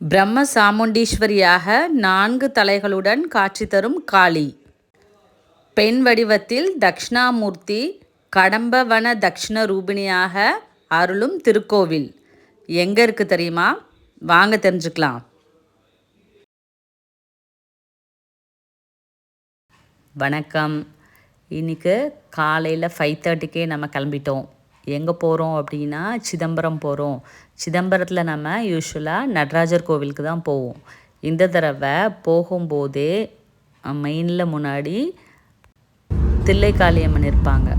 பிரம்ம சாமுண்டீஸ்வரியாக நான்கு தலைகளுடன் காட்சி தரும் காளி. பெண் வடிவத்தில் தக்ஷணாமூர்த்தி கடம்பவன தக்ஷண ரூபிணியாக அருளும் திருக்கோவில். எங்கே இருக்குது தெரியுமா? வாங்க தெரிஞ்சுக்கலாம். வணக்கம். இன்றைக்கு காலையில் ஃபைவ் தேர்ட்டிக்கே நம்ம கிளம்பிட்டோம். எங்கே போகிறோம் அப்படின்னா சிதம்பரம் போகிறோம் சிதம்பரத்தில் நம்ம யூஸ்வலாக நடராஜர் கோவிலுக்கு தான் போவோம். இந்த தடவை போகும்போதே மெயினில் முன்னாடி தில்லைக்காளியம்மன் இருப்பாங்க.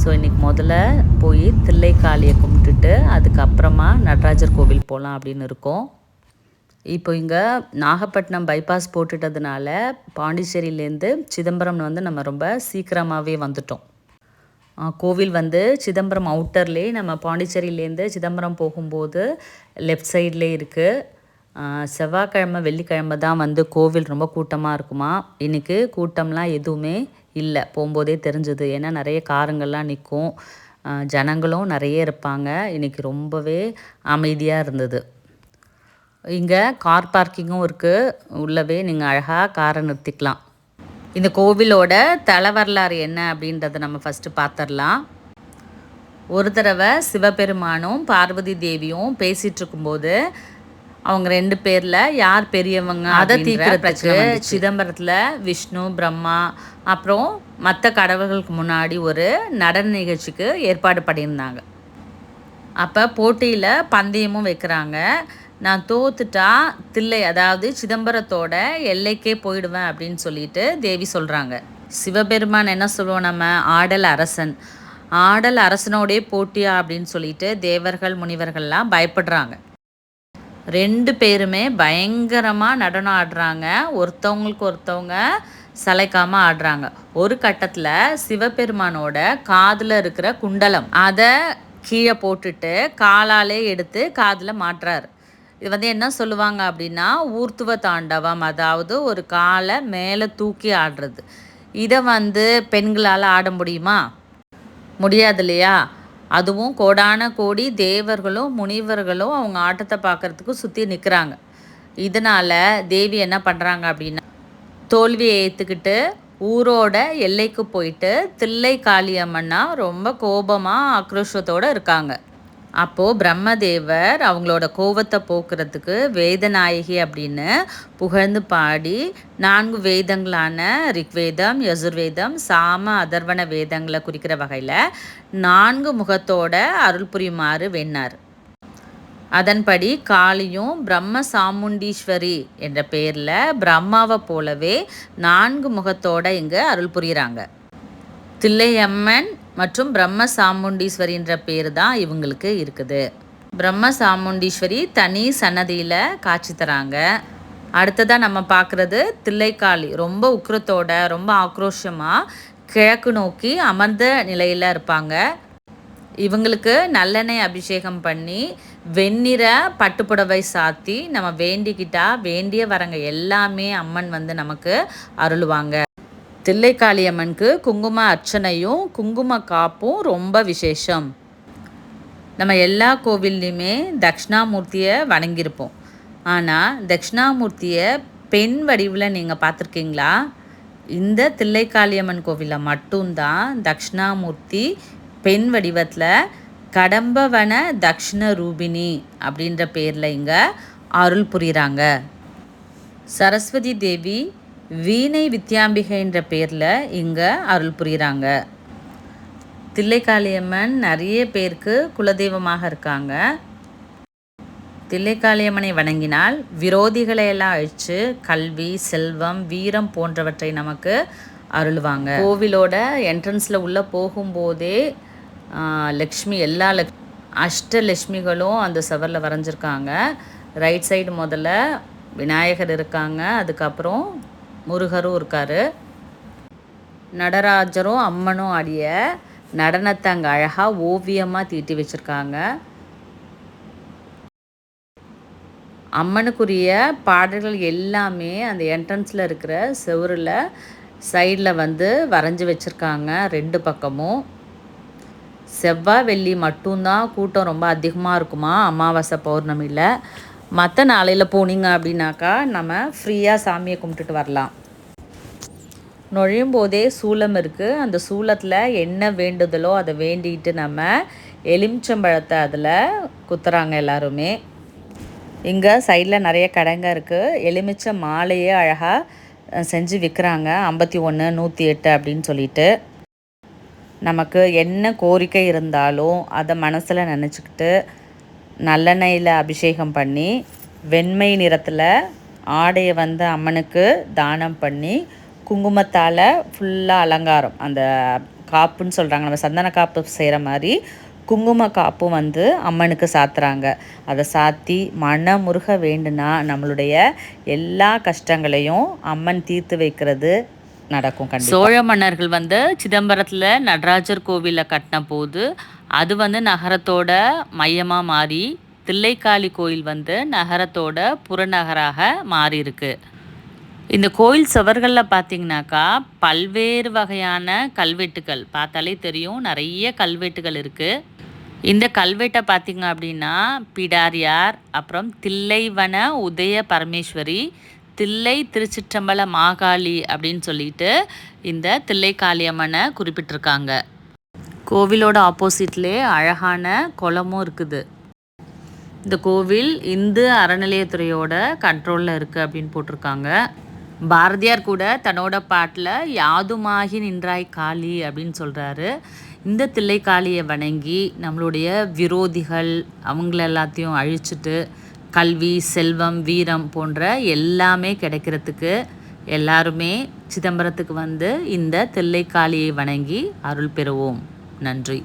ஸோ இன்றைக்கி முதல்ல போய் தில்லைக்காளியை கும்பிட்டுட்டு அதுக்கப்புறமா நடராஜர் கோவில் போகலாம் அப்படின்னு இருக்கோம். இப்போ இங்கே நாகப்பட்டினம் பைபாஸ் போட்டுட்டதுனால பாண்டிச்சேரியிலேருந்து சிதம்பரம் வந்து நம்ம ரொம்ப சீக்கிரமாகவே வந்துட்டோம். கோவில் வந்து சிதம்பரம் அவுட்டர்லேயே நம்ம பாண்டிச்சேரியிலேருந்து சிதம்பரம் போகும்போது லெஃப்ட் சைட்லேயே இருக்குது செவ்வாய்க்கிழமை வெள்ளிக்கிழமை தான் வந்து கோவில் ரொம்ப கூட்டமாக இருக்குமா? இன்றைக்கி கூட்டம்லாம் எதுவுமே இல்லை. போகும்போதே தெரிஞ்சுது. ஏன்னா நிறைய காருங்கள்லாம் நிற்கும் ஜனங்களும் நிறைய இருப்பாங்க. இன்றைக்கி ரொம்பவே அமைதியாக இருந்தது. இங்கே கார் பார்க்கிங்கும் இருக்குது உள்ளவே நீங்கள் அழகாக காரை நிறுத்திக்கலாம். இந்த கோவிலோட தல வரலாறு என்ன அப்படின்றத நம்ம ஃபஸ்ட்டு பார்த்துடலாம் ஒரு தடவை சிவபெருமானும் பார்வதி தேவியும் பேசிகிட்டு இருக்கும்போது அவங்க ரெண்டு பேரில் யார் பெரியவங்க அதை தீர்க்கறதுக்கு சிதம்பரத்தில் விஷ்ணு பிரம்மா அப்புறம் மற்ற கடவுள்களுக்கு முன்னாடி ஒரு நடன நிகழ்ச்சிக்கு ஏற்பாடு பண்ணியிருந்தாங்க. அப்போ போட்டியில் பந்தயமும் வைக்கிறாங்க. நான் தோத்துட்டா தில்லை அதாவது சிதம்பரத்தோட எல்லைக்கே போயிடுவேன் அப்படின்னு சொல்லிட்டு தேவி சொல்கிறாங்க சிவபெருமான் என்ன சொல்லுவோம் நம்ம? ஆடல் அரசன். ஆடல் அரசனோடே போட்டியா அப்படின்னு சொல்லிட்டு தேவர்கள் முனிவர்கள்லாம் பயப்படுறாங்க. ரெண்டு பேருமே பயங்கரமாக நடனம் ஆடுறாங்க. ஒருத்தவங்களுக்கு ஒருத்தவங்க சளைக்காமல் ஆடுறாங்க. ஒரு கட்டத்தில் சிவபெருமானோட காதில் இருக்கிற குண்டலம் அதை கீழே போட்டுட்டு காலாலே எடுத்து காதில் மாட்டுறாரு. இது வந்து என்ன சொல்லுவாங்க அப்படின்னா ஊர்த்துவ தாண்டவம். அதாவது ஒரு காலை மேலே தூக்கி ஆடுறது. இதை வந்து பெண்களால் ஆட முடியுமா? முடியாது இல்லையா? அதுவும் கோடான கோடி தேவர்களும் முனிவர்களும் அவங்க ஆட்டத்தை பார்க்குறதுக்கு சுற்றி நிற்கிறாங்க இதனால் தேவி என்ன பண்ணுறாங்க அப்படின்னா தோல்வியை ஏற்றுக்கிட்டு ஊரோட எல்லைக்கு போயிட்டு தில்லை காளியம்மன்னா ரொம்ப கோபமாக ஆக்ரோஷத்தோடு இருக்காங்க. அப்போது பிரம்மதேவர் அவங்களோட கோவத்தை போக்குறதுக்கு வேதநாயகி அப்படின்னு புகழ்ந்து பாடி நான்கு வேதங்களான ரிக்வேதம் யசுர்வேதம் சாம அதர்வன வேதங்களை குறிக்கிற வகையில் நான்கு முகத்தோட அருள் புரியுமாறு வேணார் அதன்படி காளியும் பிரம்ம சாமுண்டீஸ்வரி என்ற பேரில் பிரம்மாவை போலவே நான்கு முகத்தோட இங்கே அருள் புரிகிறாங்க தில்லையம்மன் மற்றும் பிரம்ம சாமுண்டீஸ்வரின்ற பேர் தான் இவங்களுக்கு இருக்குது. பிரம்ம சாமுண்டீஸ்வரி தனி சன்னதியில் காட்சி தராங்க. அடுத்ததாக நம்ம பார்க்குறது தில்லைக்காளி. ரொம்ப உக்கிரத்தோட ரொம்ப ஆக்ரோஷமாக கிழக்கு நோக்கி அமர்ந்த நிலையில் இருப்பாங்க. இவங்களுக்கு நல்லெண்ணெய் அபிஷேகம் பண்ணி வெண்ணிற பட்டுப்புடவை சாத்தி நம்ம வேண்டிக்கிட்டா வேண்டிய வரங்க எல்லாமே அம்மன் வந்து நமக்கு அருளுவாங்க. தில்லைக்காளியம்மனுக்கு குங்கும அர்ச்சனையும் குங்கும காப்பும் ரொம்ப விசேஷம். நம்ம எல்லா கோவில்லையுமே தக்ஷணாமூர்த்தியை வணங்கியிருப்போம். ஆனால் தக்ஷணாமூர்த்தியை பெண் வடிவில் நீங்கள் பார்த்துருக்கீங்களா? இந்த தில்லைக்காளியம்மன் கோவிலில் மட்டும்தான் தக்ஷணாமூர்த்தி பெண் வடிவத்தில் கடம்பவன தக்ஷண ரூபிணி அப்படின்ற பேரில் இங்கே அருள் புரிகிறாங்க சரஸ்வதி தேவி வீணை வித்யாம்பிகைன்ற பேரில் இங்கே அருள் புரிகிறாங்க தில்லைக்காளியம்மன் நிறைய பேருக்கு குலதெய்வமாக இருக்காங்க. தில்லைக்காளியம்மனை வணங்கினால் விரோதிகளை எல்லாம் அழித்து கல்வி செல்வம் வீரம் போன்றவற்றை நமக்கு அருள்வாங்க. கோவிலோட என்ட்ரன்ஸில் உள்ளே போகும்போதே லக்ஷ்மி எல்லா லக் அஷ்டலக்ஷ்மிகளும் அந்த சவரில் வரைஞ்சிருக்காங்க. ரைட் சைடு முதல்ல விநாயகர் இருக்காங்க. அதுக்கப்புறம் முருகரும் இருக்கார். நடராஜரும் அம்மனும் ஆடிய நடனத்தை அங்கே அழகாக ஓவியமாக தீட்டி வச்சுருக்காங்க. அம்மனுக்குரிய பாடல்கள் எல்லாமே அந்த என்ட்ரன்ஸில் இருக்கிற செவரில் சைடில் வந்து வரைஞ்சி வச்சுருக்காங்க ரெண்டு பக்கமும். செவ்வாய் வெள்ளி மட்டும்தான் கூட்டம் ரொம்ப அதிகமாக இருக்குமா? அமாவாசை பௌர்ணமியில். மற்ற நாளையில் போனீங்க அப்படின்னாக்கா நம்ம ஃப்ரீயாக சாமியை கும்பிட்டுட்டு வரலாம். நுழையும் போதே சூளம் இருக்குது அந்த சூளத்தில் என்ன வேண்டுதலோ அதை வேண்டிட்டு நம்ம எலுமிச்சம்பழத்தை அதில் குத்துறாங்க எல்லாருமே. இங்கே சைடில் நிறைய கடைங்க இருக்குது எலுமிச்சை மாலையே அழகாக செஞ்சு விற்கிறாங்க ஐம்பத்தி ஒன்று நூற்றி எட்டு அப்படின்னு சொல்லிட்டு. நமக்கு என்ன கோரிக்கை இருந்தாலும் அதை மனசில் நினச்சிக்கிட்டு நல்லெண்ணெயில் அபிஷேகம் பண்ணி வெண்மை நிறத்தில் ஆடையை வந்து அம்மனுக்கு தானம் பண்ணி குங்குமத்தால் ஃபுல்லாக அலங்காரம். அந்த காப்புன்னு சொல்கிறாங்க நம்ம சந்தன காப்பு செய்கிற மாதிரி குங்கும காப்பும் வந்து அம்மனுக்கு சாத்துறாங்க. அதை சாத்தி மனமுருக வேண்டுனா நம்மளுடைய எல்லா கஷ்டங்களையும் அம்மன் தீர்த்து வைக்கிறது நடக்கும் சோழ மன்னர்கள் வந்து சிதம்பரத்தில் நடராஜர் கோவிலில் கட்டின போது அது வந்து நகரத்தோட மையமாக மாறி தில்லைக்காளி கோயில் வந்து நகரத்தோட புறநகராக மாறியிருக்கு. இந்த கோயில் சுவர்களில் பார்த்தீங்கன்னாக்கா பல்வேறு வகையான கல்வெட்டுகள் பார்த்தாலே தெரியும். நிறைய கல்வெட்டுகள் இருக்குது இந்த கல்வெட்டை பார்த்திங்க அப்படின்னா பிடாரியார் அப்புறம் தில்லைவன உதய பரமேஸ்வரி தில்லை திருச்சிற்றம்பல மாகாளி அப்படின்னு சொல்லிட்டு இந்த தில்லை காளியம்மனை குறிப்பிட்டிருக்காங்க. கோவிலோட ஆப்போசிட்லேயே அழகான குளமும் இருக்குது. இந்த கோவில் இந்து அறநிலையத்துறையோட கண்ட்ரோலில் இருக்குது அப்படின்னு போட்டிருக்காங்க. பாரதியார் கூட தன்னோட பாட்டில் யாதுமாகி நின்றாய் காளி அப்படின்னு சொல்கிறாரு இந்த தில்லைக்காளியை வணங்கி நம்மளுடைய விரோதிகள் அவங்கள எல்லாத்தையும் அழிச்சிட்டு கல்வி செல்வம் வீரம் போன்ற எல்லாமே கிடைக்கிறதுக்கு எல்லாருமே சிதம்பரத்துக்கு வந்து இந்த தில்லைக்காளியை வணங்கி அருள் பெறுவோம். நன்றி.